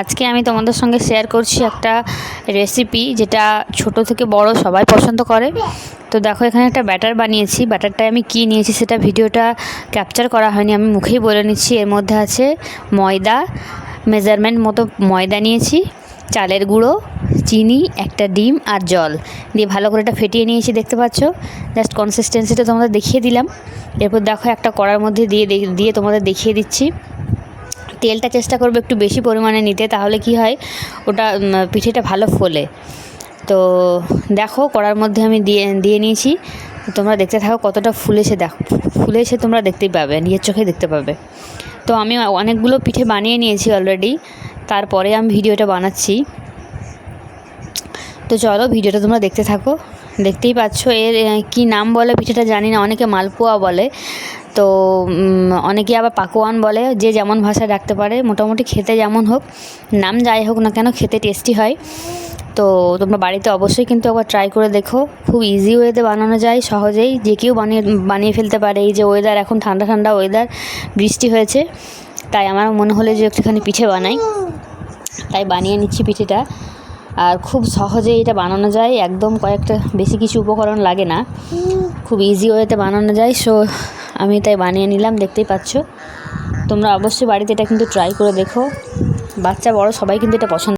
আজকে আমি তোমাদের সঙ্গে শেয়ার করছি একটা রেসিপি যেটা ছোট থেকে বড় সবাই পছন্দ করে। তো দেখো, এখানে একটা ব্যাটার বানিয়েছি। ব্যাটারটায় আমি কী নিয়েছি সেটা ভিডিওটা ক্যাপচার করা হয়নি। আমি মুখেই বলে নিচ্ছি। এর মধ্যে আছে ময়দা মেজারমেন্ট মতো ময়দা নিয়েছি, চালের গুঁড়ো, চিনি, একটা ডিম আর জল। দিয়ে ভালো করে এটা ফেটিয়ে নিয়েছি, দেখতে পাচ্ছ? জাস্ট কনসিস্টেন্সিটা তোমাদের দেখিয়ে দিলাম। এরপর দেখো একটা কড়ার মধ্যে দিয়ে দিয়ে তোমাদের দেখিয়ে দিচ্ছি। তেলটা চেষ্টা করবে একটু বেশি পরিমাণে নিতে, তাহলে কি হয়, ওটা পিঠেটা ভালো ফোলে। তো দেখো, কড়ার মধ্যে আমি দিয়ে দিয়ে নিয়েছি। তোমরা দেখতে থাকো কতটা ফুলেছে, দেখো, ফুলেছে তোমরা দেখতেই পাবে, নিজের চোখে দেখতে পাবে। তো আমি অনেকগুলো পিঠে বানিয়ে নিয়েছি অলরেডি তারপরে আমি ভিডিওটা বানাচ্ছি। তো চলো, ভিডিওটা তোমরা দেখতে থাকো, দেখতেই পাচ্ছ। এর কি নাম বলে পিঠেটা জানি না, অনেকে মালপোয়া বলে। তো অনেকে আবার পাকোয়ান বলে, যে যেমন ভাষায় ডাকতে পারে, মোটামুটি খেতে যেমন হোক, নাম যাই হোক না কেন খেতে টেস্টি হয়। তো তোমরা বাড়িতে অবশ্যই কিন্তু একবার ট্রাই করে দেখো। খুব ইজি ওয়েতে বানানো যায়, সহজেই। যে কেউ বানিয়ে বানিয়ে ফেলতে পারে। এই যে ওয়েদার এখন ঠান্ডা ঠান্ডা ওয়েদার বৃষ্টি হয়েছে। তাই আমার মনে হলো যে একটুখানি পিঠে বানাই। তাই বানিয়ে নিচ্ছি পিঠেটা। আর খুব সহজেই এটা বানানো যায়। একদম কয়েকটা, বেশি কিছু উপকরণ লাগে না। খুব ইজি ওয়েতে বানানো যায়। সো আমি তাই বানিয়ে নিলাম, দেখতেই পাচ্ছ। তোমরা অবশ্যই বাড়িতে এটা কিন্তু ট্রাই করে দেখো। বাচ্চা, বড়, সবাই কিন্তু এটা পছন্দ